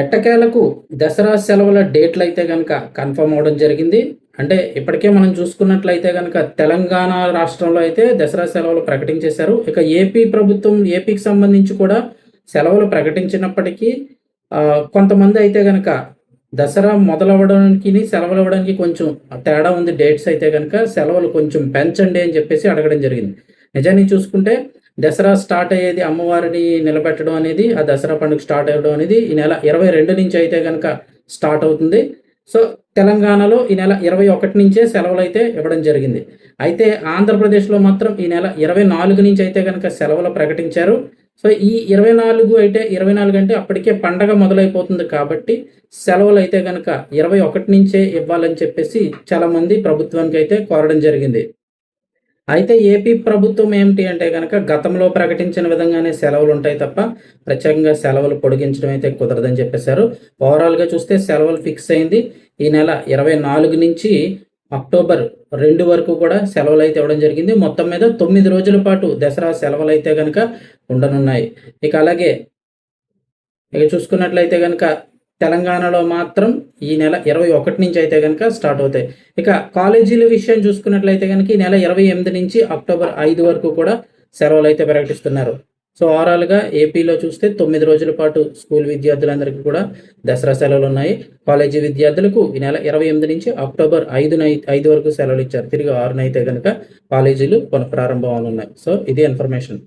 ఎట్టకేలకు దసరా సెలవుల డేట్లు అయితే కనుక కన్ఫర్మ్ అవడం జరిగింది. అంటే ఇప్పటికే మనం చూసుకున్నట్లయితే కనుక తెలంగాణ రాష్ట్రంలో అయితే దసరా సెలవులు ప్రకటించేశారు. ఇక ఏపీ ప్రభుత్వం ఏపీకి సంబంధించి కూడా సెలవులు ప్రకటించినప్పటికీ కొంతమంది అయితే కనుక దసరా మొదలవ్వడానికి సెలవులు ఇవ్వడానికి కొంచెం తేడా ఉంది. డేట్స్ అయితే కనుక సెలవులు కొంచెం పెంచండి అని చెప్పేసి అడగడం జరిగింది. నిజాన్ని చూసుకుంటే దసరా స్టార్ట్ అయ్యేది అమ్మవారిని నిలబెట్టడం అనేది ఆ దసరా పండుగ స్టార్ట్ అవ్వడం అనేది ఈ నెల ఇరవై రెండు నుంచి అయితే కనుక స్టార్ట్ అవుతుంది. సో తెలంగాణలో ఈ నెల ఇరవై ఒకటి నుంచే సెలవులు అయితే ఇవ్వడం జరిగింది. అయితే ఆంధ్రప్రదేశ్లో మాత్రం ఈ నెల ఇరవై నాలుగు నుంచి అయితే కనుక సెలవులు ప్రకటించారు. సో ఈ ఇరవై నాలుగు అయితే ఇరవై నాలుగు అంటే అప్పటికే పండగ మొదలైపోతుంది కాబట్టి సెలవులు అయితే కనుక ఇరవై ఒకటి నుంచే ఇవ్వాలని చెప్పేసి చాలామంది ప్రభుత్వానికి అయితే కోరడం జరిగింది. అయితే ఏపీ ప్రభుత్వం ఏమిటి అంటే కనుక గతంలో ప్రకటించిన విధంగానే సెలవులు ఉంటాయి తప్ప ప్రత్యేకంగా సెలవులు పొడిగించడం అయితే కుదరదని చెప్పేశారు. ఓవరాల్గా చూస్తే సెలవులు ఫిక్స్ అయింది. ఈ నెల ఇరవై నాలుగు నుంచి అక్టోబర్ రెండు వరకు కూడా సెలవులు అయితే ఇవ్వడం జరిగింది. మొత్తం మీద తొమ్మిది రోజుల పాటు దసరా సెలవులు అయితే కనుక ఉండనున్నాయి. ఇక అలాగే ఇక చూసుకున్నట్లయితే కనుక తెలంగాణలో మాత్రం ఈ నెల ఇరవై ఒకటి నుంచి అయితే కనుక స్టార్ట్ అవుతాయి. ఇక కాలేజీల విషయం చూసుకున్నట్లయితే కనుక ఈ నెల ఇరవై ఎనిమిది నుంచి అక్టోబర్ ఐదు వరకు కూడా సెలవులు అయితే ప్రకటిస్తున్నారు. సో ఓవరాల్గా ఏపీలో చూస్తే తొమ్మిది రోజుల పాటు స్కూల్ విద్యార్థులందరికీ కూడా దసరా సెలవులు ఉన్నాయి. కాలేజీ విద్యార్థులకు ఈ నెల ఇరవై ఎనిమిది నుంచి అక్టోబర్ ఐదున ఐదు వరకు సెలవులు ఇచ్చారు. తిరిగి ఆరునైతే కనుక కాలేజీలు పునఃప్రారంభం ఉన్నాయి సో ఇది ఇన్ఫర్మేషన్